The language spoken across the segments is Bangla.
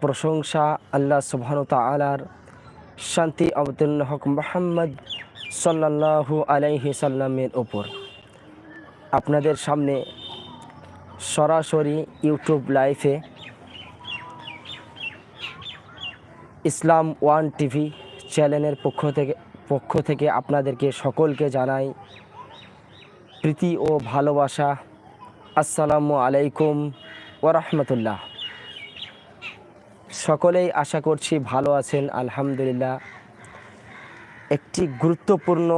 প্রশংসা আল্লাহ সুবহান তালার শান্তি আবদুল্লাহ হক মোহাম্মদ সাল্লাল্লাহু আলাইহি সাল্লামের ওপর আপনাদের সামনে সরাসরি ইউটিউব লাইভে ইসলাম ওয়ান টিভি চ্যানেলের পক্ষ থেকে পক্ষ থেকে আপনাদেরকে সকলকে জানাই প্রীতি ও ভালোবাসা। আসসালামু আলাইকুম ওরহমতুল্লাহ সকলেই আশা করছি ভালো আছেন, আলহামদুলিল্লাহ। একটি গুরুত্বপূর্ণ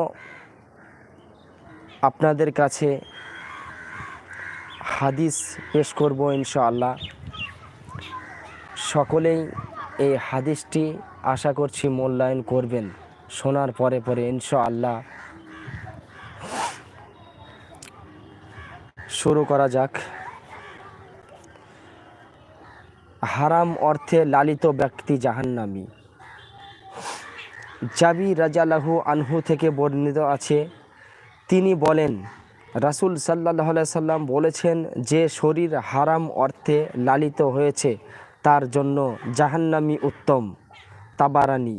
আপনাদের কাছে হাদিস পেশ করব ইনশাআল্লাহ। সকলেই এই হাদিসটি আশা করছি মূল্যায়ন করবেন, শোনার পরে পরে ইনশাআল্লাহ। শুরু করা যাক। হারাম অর্থে লালিত ব্যক্তি জাহান্নামী। জাবি রাজালাহু আনহু থেকে বর্ণিত আছে, তিনি বলেন, রাসুল সাল্লাহ সাল্লাম বলেছেন যে শরীর হারাম অর্থে লালিত হয়েছে, তার জন্য জাহান্নামী উত্তম। তাবারানি,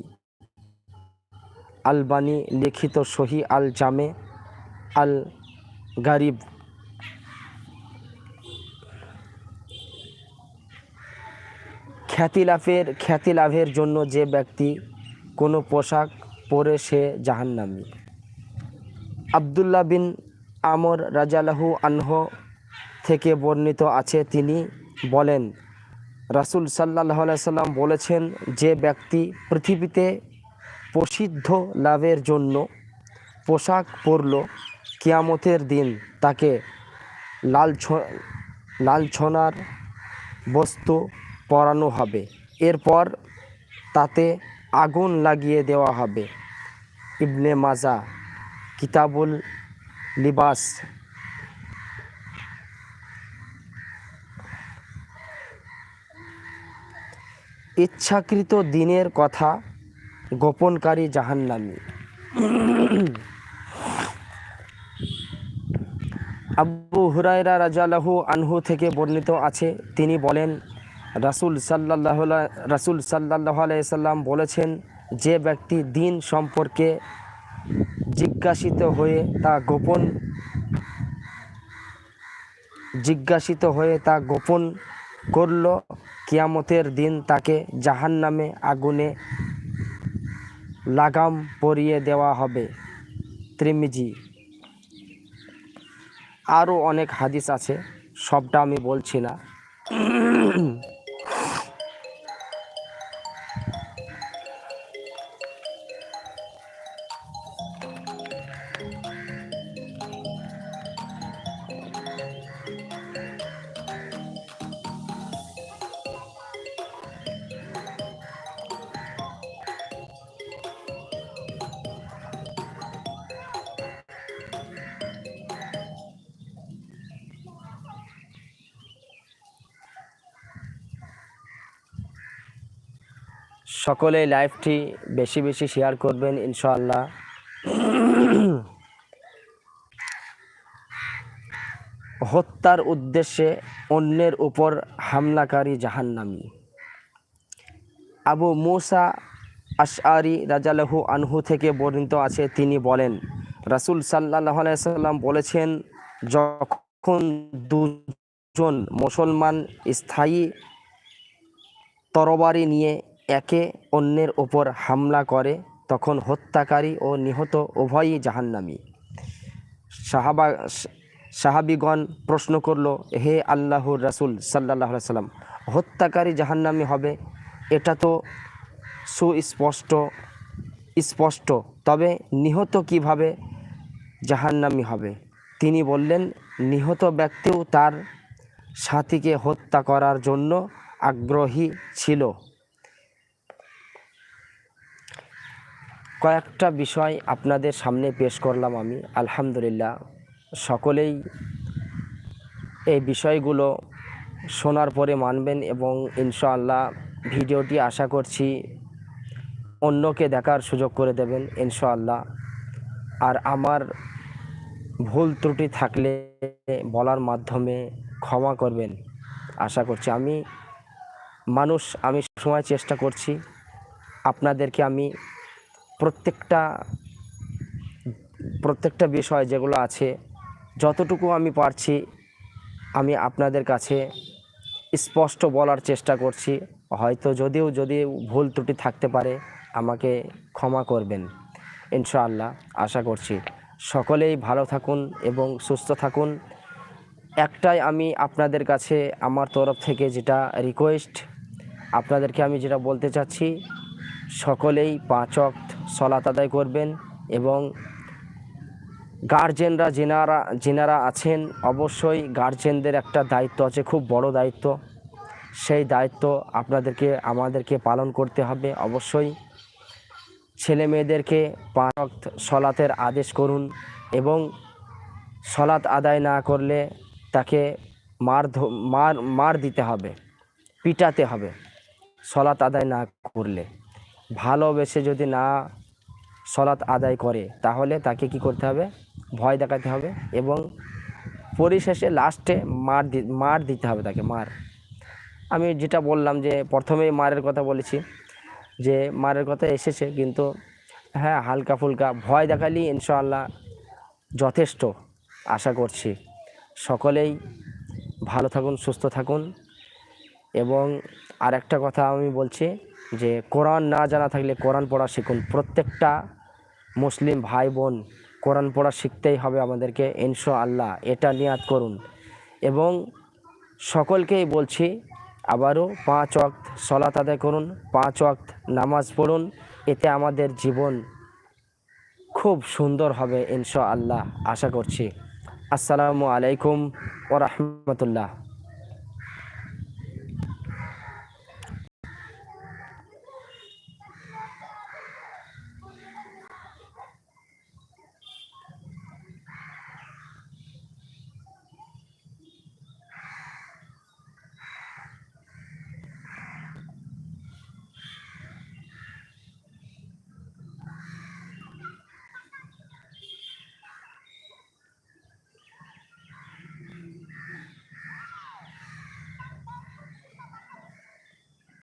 আলবানি লিখিত সহি আল জামে আল গারিব খ্যাতি লাভের খ্যাতি লাভের জন্য যে ব্যক্তি কোনো পোশাক পরে সে জাহান্নামী। আবদুল্লাহ বিন আমর রাজালাহু আনহ থেকে বর্ণিত আছে, তিনি বলেন, রাসুল সাল্লাহ সাল্লাম বলেছেন, যে ব্যক্তি পৃথিবীতে প্রসিদ্ধ লাভের জন্য পোশাক পরল, কিয়ামতের দিন তাকে লালছ, লালছনার বস্তু পরানো হবে। এরপর তাতে আগুন লাগিয়ে দেওয়া হবে। ইবনে মাজা কিতাবুল লিবাস। ইচ্ছাকৃত দিনের কথা গোপনকারী জাহান্নামী। আবু হুরায়রা রাজালাহু আনহু থেকে বর্ণিত আছে। তিনি বলেন রাসুল সাল্লাহ রাসুল সাল্লাহ সাল্লাম বলেছেন, যে ব্যক্তি দিন সম্পর্কে জিজ্ঞাসিত হয়ে তা গোপন, জিজ্ঞাসিত হয়ে তা গোপন করল, কিয়ামতের দিন তাকে জাহান নামে আগুনে লাগাম পরিয়ে দেওয়া হবে। ত্রিমিজি। আরও অনেক হাদিস আছে, সবটা আমি বলছি না। সকলে লাইভটি বেশি বেশি শেয়ার করবেন, ইনশাআল্লাহ। হত্যার উদ্দেশ্যে অন্যের উপর হামলাকারী জাহান্নামী। আবু মুসা আশআরি রাজালাহু আনহু থেকে বর্ণিত আছে, তিনি বলেন, রাসুল সাল্লাহ সাল্লাম বলেছেন, যখন দুজন মুসলমান স্থায়ী তরবারি নিয়ে একে অন্যের ওপর হামলা করে, তখন হত্যাকারী ও নিহত উভয়ই জাহান্নামী। সাহাবা সাহাবিগণ প্রশ্ন করল, হে আল্লাহর রাসুল সাল্লাহ সাল্লাম হত্যাকারী জাহান্নামী হবে? এটা তো সুস্পষ্ট, স্পষ্ট। তবে নিহত কীভাবে জাহান্নামী হবে? তিনি বললেন, নিহত ব্যক্তিও তার সাথীকে হত্যা করার জন্য আগ্রহী ছিল। কয়েকটা বিষয় আপনাদের সামনে পেশ করলাম আমি, আলহামদুলিল্লাহ। সকলেই এই বিষয়গুলো শোনার পরে মানবেন এবং ইনশাআল্লাহ ভিডিওটি আশা করছি অন্যকে দেখার সুযোগ করে দেবেন ইনশাআল্লাহ। আর আমার ভুল ত্রুটি থাকলে বলার মাধ্যমে ক্ষমা করবেন, আশা করছি। আমি মানুষ, আমি সময় চেষ্টা করছি। আপনাদেরকে আমি প্রত্যেকটা প্রত্যেকটা বিষয় যেগুলো আছে, যতটুকু আমি পারছি, আমি আপনাদের কাছে স্পষ্ট বলার চেষ্টা করছি। হয়তো যদিও যদি ভুল ত্রুটি থাকতে পারে, আমাকে ক্ষমা করবেন, ইনশাআল্লাহ। আশা করছি সকলেই ভালো থাকুন এবং সুস্থ থাকুন। একটাই আমি আপনাদের কাছে, আমার তরফ থেকে যেটা রিকোয়েস্ট আপনাদেরকে আমি যেটা বলতে চাচ্ছি, সকলেই পাঁচ অক্ত সলাত আদায় করবেন এবং গার্জেনরা যেনারা যেনারা আছেন অবশ্যই গার্জেনদের একটা দায়িত্ব আছে, খুব বড় দায়িত্ব। সেই দায়িত্ব আপনাদেরকে, আমাদেরকে পালন করতে হবে। অবশ্যই ছেলে মেয়েদেরকে পাঁচ সলাতের আদেশ করুন এবং সলাৎ আদায় না করলে তাকে মার মার মার দিতে হবে, পিটাতে হবে সলাৎ আদায় না করলে। ভালোবেসে যদি না সলাৎ আদায় করে, তাহলে তাকে কি করতে হবে? ভয় দেখাতে হবে এবং পরিশেষে লাস্টে মার মার দিতে হবে তাকে, মার। আমি যেটা বললাম যে প্রথমেই মারের কথা বলেছি, যে মারের কথা এসেছে কিন্তু হ্যাঁ হালকা ফুলকা ভয় দেখালেই ইনশাআল্লাহ যথেষ্ট, আশা করছি। সকলেই ভালো থাকুন, সুস্থ থাকুন এবং আরেকটা কথা আমি বলছি যে কোরআন না জানা থাকলে কোরআন পড়া শিখুন। প্রত্যেকটা মুসলিম ভাই বোন কোরআন পড়া শিখতেই হবে আমাদেরকে ইনশা আল্লাহ এটা নিয়াত করুন। এবং সকলকেই বলছি, আবারও পাঁচ ওয়াক্ত সলাত আদায় করুন, পাঁচ ওয়াক্ত নামাজ পড়ুন। এতে আমাদের জীবন খুব সুন্দর হবে ইনশা আল্লাহ আশা করছি। আসসালামু আলাইকুম ও রহমতুল্লাহ।